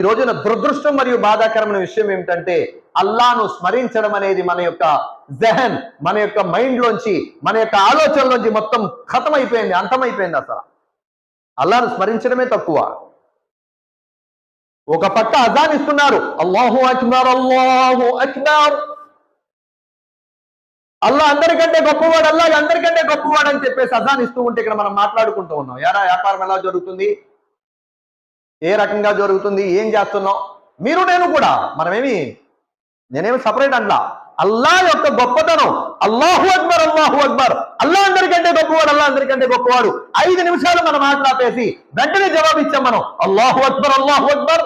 ఈ రోజున దురదృష్టం మరియు బాధాకరమైన విషయం ఏమిటంటే అల్లాను స్మరించడం అనేది మన యొక్క జహన్ మన యొక్క మైండ్ లోంచి మన యొక్క ఆలోచనలోంచి మొత్తం ఖతం అయిపోయింది అంతమైపోయింది అసలు. అల్లాను స్మరించడమే తక్కువ. ఒక పక్క అజాన్ ఇస్తున్నారు అల్లాహు అక్బర్ అల్లాహు అక్బర్. అల్లా అందరికంటే గొప్పవాడు అల్లా అందరికంటే గొప్పవాడు అని చెప్పేసి అజాన్ ఇస్తూ ఉంటే ఇక్కడ మనం మాట్లాడుకుంటూ ఉన్నాం. ఎరా వ్యాపారం ఎలా జరుగుతుంది? ఏ రకంగా జరుగుతుంది ఏం చేస్తున్నాం మీరు నేను కూడా మనమేమి నేనేమి సపరేట్ అంటా అల్లా యొక్క గొప్పతనం అల్లాహు అక్బర్ అల్లాహు అక్బర్. అల్లా అందరికంటే గొప్పవాడు అల్లా అందరికంటే గొప్పవాడు. ఐదు నిమిషాలు మనం మాట్లాపేసి వెంటనే జవాబు ఇచ్చాం మనం. అల్లాహు అక్బర్ అల్లాహు అక్బర్.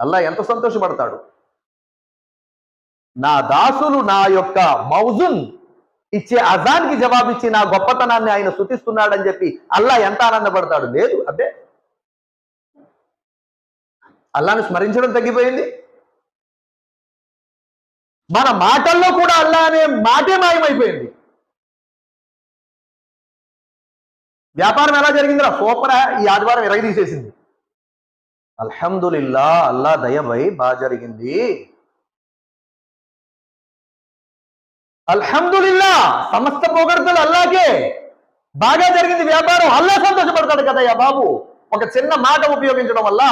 అల్లా ఎంత సంతోషపడతాడు. నా దాసులు నా యొక్క మౌజున్ ఇచ్చే అజాన్కి జవాబిచ్చి నా గొప్పతనాన్ని ఆయన శృతిస్తున్నాడని చెప్పి అల్లా ఎంత ఆనందపడతాడు? లేదు అబ్బే. అల్లాను స్మరించడం తగ్గిపోయింది. మన మాటల్లో కూడా అల్లా అనే మాటే మాయమైపోయింది. వ్యాపారం ఎలా జరిగిందిరా? సూపర్. ఈ ఆదివారం ఇరగ తీసేసింది అల్హమ్దులిల్లా అల్లా దయబై బాగా జరిగింది. అల్హమ్దులిల్లా సమస్త పొగడ్తలు అల్లాకే. బాగా జరిగింది వ్యాపారం. అల్లా సంతోషపడతాడు కదయ్యా బాబు. ఒక చిన్న మాట ఉపయోగించడం వల్ల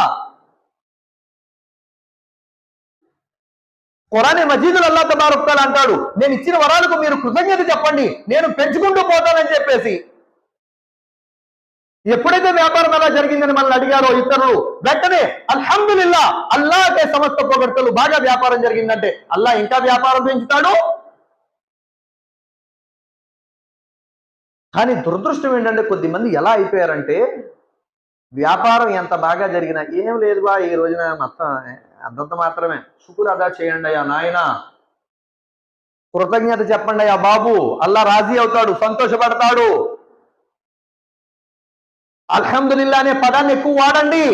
కురాని మజీదులు అల్లా తబారుక్తాలు అంటాడు నేను ఇచ్చిన వరాలకు మీరు కృతజ్ఞత చెప్పండి నేను పెంచుకుంటూ పోతానని చెప్పేసి. ఎప్పుడైతే వ్యాపారం ఎలా జరిగిందని మనల్ని అడిగారో ఇతరులు వెంటనే అల్హమ్దులిల్లా అల్లాకే సమస్త పొగడ్తలు బాగా వ్యాపారం జరిగిందంటే అల్లా ఇంకా వ్యాపారం పెంచుతాడు. కానీ దురదృష్టం ఏంటంటే కొద్దిమంది ఎలా అయిపోయారంటే వ్యాపారం ఎంత బాగా జరిగినా ఏం లేదు బా ఈ రోజున మొత్తం అంతంత మాత్రమే. శుకుర్ అదా చేయండి అయ్యా నాయన. కృతజ్ఞత చెప్పండి అయ్యా బాబు. అల్లా రాజీ అవుతాడు సంతోషపడతాడు. అల్హమ్దులిల్లా అనే పదాన్ని ఎక్కువ వాడండి.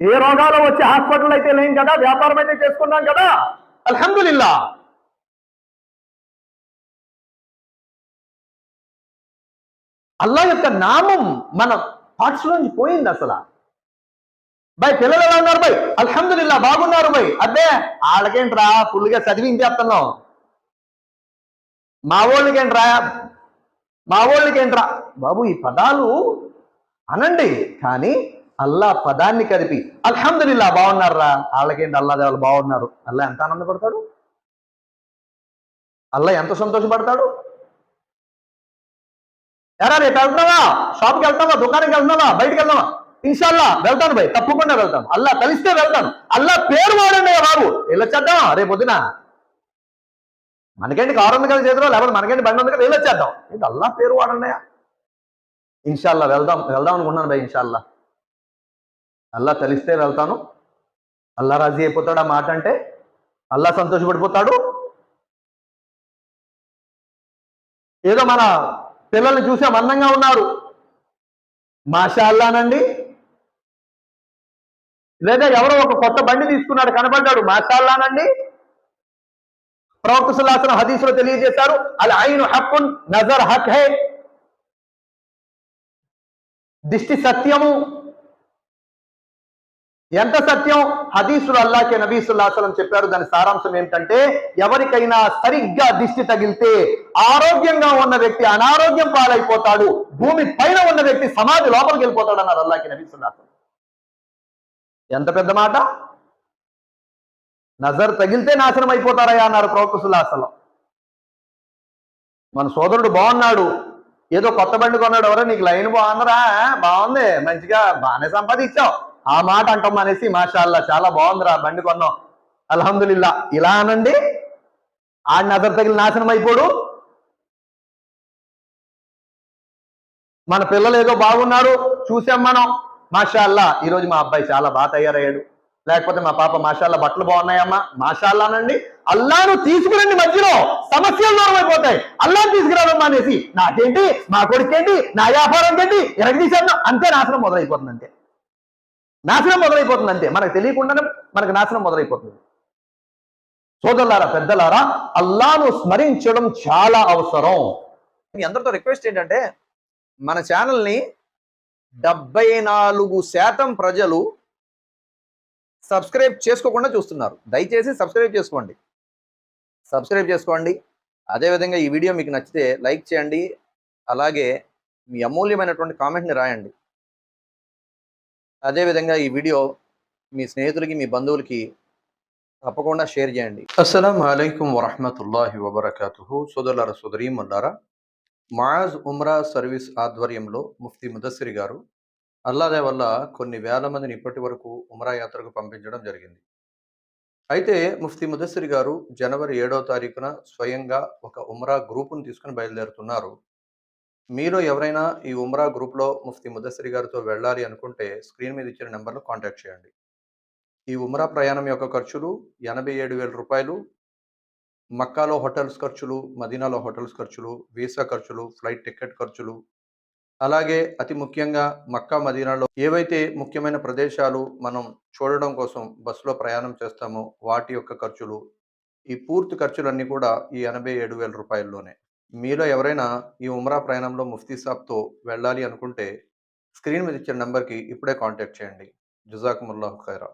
ఏ రోగాలు వచ్చే హాస్పిటల్ అయితే లేం కదా వ్యాపారం అయితే చేసుకున్నాం కదా. అల్హమ్దులిల్లా అల్లా యొక్క నామం మన హార్ట్స్లోంచి పోయింది అసలు. బై పిల్లలు ఎలా ఉన్నారు బై అల్హమ్దుల్లా బాగున్నారు బై అబ్బే వాళ్ళకేంట్రా ఫుల్గా చదివించేస్తున్నాం మా వాళ్ళకేంట్రా మా వాళ్ళకేంట్రా బాబు ఈ పదాలు అనండి కానీ అల్లా పదాన్ని కలిపి అల్హమ్దుల్లా బాగున్నారా? వాళ్ళకేంటి అల్లా దేవాళ్ళు బాగున్నారు? అల్లా ఎంత ఆనందపడతాడు? అల్లా ఎంత సంతోషపడతాడు? ఎరా రేపు వెళ్తున్నావా? షాప్కి వెళ్తావా దుకాణానికి వెళ్తున్నావా? బయటకు వెళ్తావా ఇన్షాల్లా వెళ్తాను భయ్ తప్పకుండా వెళ్తాను. అల్లా కలిస్తే వెళ్తాను. అల్లా పేరు వాడండి బాబు. వెళ్ళొచ్చేద్దాం రేపు పొద్దున. మనకేంటి కారు ఉంది కదా చేతిలో? లేకపోతే మనకేంటి బండి ఉంది కదా? వెళ్ళొచ్చేద్దాం ఏంటి అల్లా పేరు వాడండి? ఇన్షాల్లా వెళ్దాం వెళ్దాం అనుకున్నాను భయ్ ఇన్షాల్లా. అల్లా తెలిస్తే వెళ్తాను. అల్లా రాజీ అయిపోతాడు ఆ మాట అంటే. అల్లా సంతోషపడిపోతాడు. ఏదో మన పిల్లల్ని చూసాం అందంగా ఉన్నారు. మాషాల్లానండి. లేదా ఎవరో ఒక కొత్త బండి తీసుకున్నాడు కనబడ్డాడు మాషాల్లానండి. ప్రవక్త సుల్లాసన హదీసులో తెలియజేశారు అల్ ఐను హక్కున్ నజర్ హక్ హే. దిష్టి సత్యము ఎంత సత్యం? హదీసులు అల్లాకే నబీసుల్లాసలం చెప్పారు. దాని సారాంశం ఏంటంటే ఎవరికైనా సరిగ్గా దిష్టి తగిలితే ఆరోగ్యంగా ఉన్న వ్యక్తి అనారోగ్యం పాలైపోతాడు. భూమి పైన ఉన్న వ్యక్తి సమాధి లోపలికి వెళ్ళిపోతాడు అన్నారు అల్లాకి నబీసుల్లాసలం ఎంత పెద్ద మాట? నజర్ తగిలితే నాశనం అయిపోతారయ్యా అన్నారు ప్రవక్త సుల్లాసలం మన సోదరుడు బాగున్నాడు. ఏదో కొత్త బండి కొన్నాడు. ఎవరో నీకు లైన్ బాగుందిరా. బాగుంది. మంచిగా బాగానే సంపాదించావు. ఆ మాట అంటాం అనేసి మాషాల్లా చాలా బాగుందిరా బండి కొన్నాం. అల్హమ్దులిల్లా. ఇలా అనండి ఆ నజర్ తగిలి నాశనం అయిపోడు. మన పిల్లలు ఏదో బాగున్నారు చూసాం మనం. మాషాల్లా ఈరోజు మా అబ్బాయి చాలా బాగా తయారయ్యాడు. లేకపోతే మా పాప మాషాల్లా బట్టలు బాగున్నాయమ్మా. మాషాల్లానండి అల్లాను తీసుకురండి మధ్యలో. సమస్యలు దూరం అయిపోతాయి. అల్లాను తీసుకురావమ్మా అనేసి నాకేంటి? మా కొడుకేంటి? నా వ్యాపారం ఏంటి ఎరగ తీసేద్దాం అంతే నాశనం మొదలైపోతుంది అంతే నాశనం మొదలైపోతుంది అంతే. మనకు తెలియకుండానే మనకు నాశనం మొదలైపోతుంది. సోదరులారా పెద్దలారా అల్లాను స్మరించడం చాలా అవసరం. మీ అందరితో రిక్వెస్ట్ ఏంటంటే మన ఛానల్ని డెబ్బై నాలుగు శాతం ప్రజలు సబ్స్క్రైబ్ చేసుకోకుండా చూస్తున్నారు. దయచేసి సబ్స్క్రైబ్ చేసుకోండి. సబ్స్క్రైబ్ చేసుకోండి. అదేవిధంగా ఈ వీడియో మీకు నచ్చితే లైక్ చేయండి. అలాగే మీ అమూల్యమైనటువంటి కామెంట్ని రాయండి. అదేవిధంగా ఈ వీడియో మీ స్నేహితులకి మీ బంధువులకి తప్పకుండా షేర్ చేయండి. అస్సలం అయికం వరహమతుల్లాహి వబర్కాతుహు. సోదరులారా సోదరీమల్లారా మాజ్ ఉమ్రా సర్వీస్ ఆధ్వర్యంలో ముఫ్తీ ముదస్సిరి గారు అల్లాదే వల్ల కొన్ని వేల మందిని ఇప్పటి వరకు ఉమ్రా యాత్రకు పంపించడం జరిగింది. అయితే ముఫ్తీ ముదస్సిరి గారు జనవరి ఏడవ తారీఖున స్వయంగా ఒక ఉమ్రా గ్రూపును తీసుకుని బయలుదేరుతున్నారు. మీలో ఎవరైనా ఈ ఉమ్రా గ్రూప్లో ముఫ్తి ముదస్సరి గారితో వెళ్ళాలి అనుకుంటే స్క్రీన్ మీద ఇచ్చిన నెంబర్లో కాంటాక్ట్ చేయండి. ఈ ఉమ్రా ప్రయాణం యొక్క ఖర్చులు ఎనభై ఏడు వేల రూపాయలు మక్కాలో హోటల్స్ ఖర్చులు మదీనాలో హోటల్స్ ఖర్చులు వీసా ఖర్చులు ఫ్లైట్ టికెట్ ఖర్చులు అలాగే అతి ముఖ్యంగా మక్కా మదీనాలో ఏవైతే ముఖ్యమైన ప్రదేశాలు మనం చూడడం కోసం బస్సులో ప్రయాణం చేస్తామో వాటి యొక్క ఖర్చులు ఈ పూర్తి ఖర్చులన్నీ కూడా ఈ ఎనభై ఏడు వేల రూపాయల్లోనే. మీలో ఎవరైనా ఈ ఉమ్రా ప్రయాణంలో ముఫ్తీ సాబ్తో వెళ్ళాలి అనుకుంటే స్క్రీన్ మీద ఇచ్చిన నెంబర్కి ఇప్పుడే కాంటాక్ట్ చేయండి. జుజాకుముల్లాహు ఖైరా.